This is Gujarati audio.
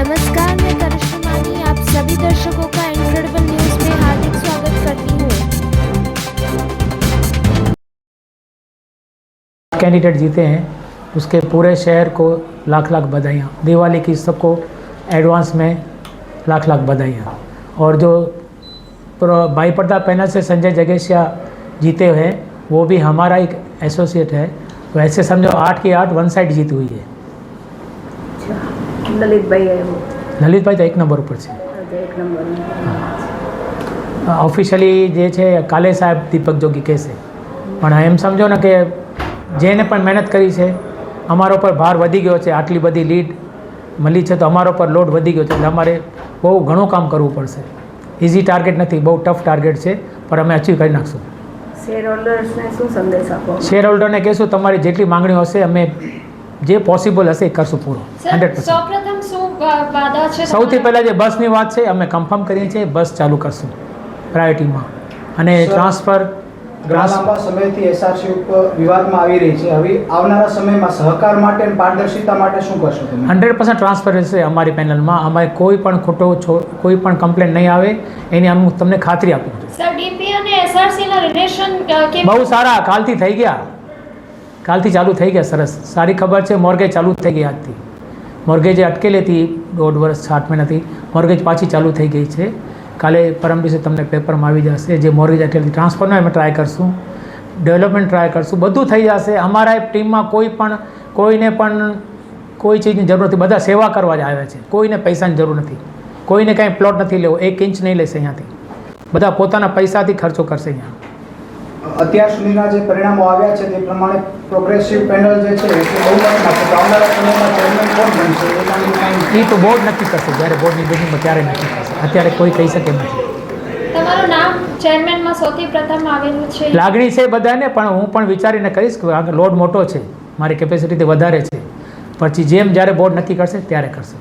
नमस्कार, मैं करिश्मानी आप सभी दर्शकों का इनक्रेडिबल न्यूज़ में हार्दिक स्वागत करती हूँ। कैंडिडेट जीते हैं, उसके पूरे शहर को लाख लाख बधाइयाँ। दिवाली की सबको एडवांस में लाख लाख बधाइयाँ। और जो बाईपर्दा पैनल से संजय जगेशिया जीते हैं, वो भी हमारा एक एसोसिएट है। वैसे समझो आठ की आठ वन साइड जीत हुई है। લલિતભાઈ આવ્યો. લલિતભાઈ તો એક નંબર ઉપર છે. એક નંબર ઓફિશિયલી જે છે કાલે સાહેબ દીપક જોગી કહેશે. પણ એમ સમજો ને કે જેને પણ મહેનત કરી છે અમારો ઉપર ભાર વધી ગયો છે આટલી બધી લીડ મળી છે તો અમારો પર લોડ વધી ગયો છે એટલે અમારે બહુ ઘણું કામ કરવું પડશે. ઇઝી ટાર્ગેટ નથી બહુ ટફ ટાર્ગેટ છે પણ અમે અચીવ કરી નાખશું. શેર હોલ્ડર્સને શું સંદેશ આપો? શેર હોલ્ડરને કહેશું તમારી જેટલી માંગણીઓ હશે અમે જે પોસિબલ હશે એ કરશું પૂરો. હંડ્રેડ છે સૌથી પહેલાં જે બસની વાત છે અમે કન્ફર્મ કરીએ છીએ બસ ચાલુ કરશું પ્રાયોરિટીમાં અને ટ્રાન્સફર લાંબા સમયથી એસઆરસી ઉપર વિવાદમાં આવી રહી છે. હવે આવનારા સમયમાં સહકાર માટે અને પારદર્શિતા માટે શું કરશો તમે? હંડ્રેડ પર્સન્ટ ટ્રાન્સફર રહેશે અમારી પેનલમાં અમારે કોઈ પણ ખોટો કોઈ પણ કમ્પ્લેન નહીં આવે એની હું તમને ખાતરી આપું છું સર ડીપી અને એસઆરસી ના રિલેશન કેમ બહુ સારા કાલથી થઈ ગયા. કાલથી ચાલુ થઈ ગયા, સરસ. સારી ખબર છે મોર્ગેજ ચાલુ થઈ ગઈ આજથી. મોર્ગેજ અટકેલી હતી, દોઢ વર્ષ, સાત મહિનાથી મોર્ગેજ પાછી ચાલુ થઈ ગઈ છે. કાલે પરમ દિવસે તમને પેપરમાં આવી જશે, જે મોર્ગેજ અટકેલી ટ્રાન્સફરનો અમે ટ્રાય કરશું. ડેવલપમેન્ટ ટ્રાય કરશું. બધું થઈ જશે. અમારા ટીમમાં કોઈ પણ, કોઈને પણ કોઈ ચીજની જરૂર નથી. બધા સેવા કરવા જ આવ્યા છે. કોઈને પૈસાની જરૂર નથી. કોઈને કાંઈ પ્લોટ નથી લેવો. એક ઇંચ નહીં લેશે અહીંયાથી. બધા પોતાના પૈસાથી ખર્ચો કરશે અહીંયા. અત્યાર સુધીના જે પરિણામો આવ્યા છે તે પ્રમાણે પ્રોગ્રેસિવ પેનલ જે છે તો આવનારા સમયમાં ચેરમેન કોણ બનશે એ કાંઈ કાંઈ એ તો બોર્ડ નક્કી કરશે. જ્યારે બોર્ડની બેઠકમાં ત્યારે નક્કી કરશે. અત્યારે કોઈ કહી શકે નથી. તમારું નામ ચેરમેનમાં સૌથી પ્રથમ આવેલું છે? લાગણી છે બધાને પણ હું પણ વિચારીને કહીશ કે આગળ લોડ મોટો છે. મારી કેપેસિટીથી વધારે છે. પછી જેમ જ્યારે બોર્ડ નક્કી કરશે ત્યારે કરશે.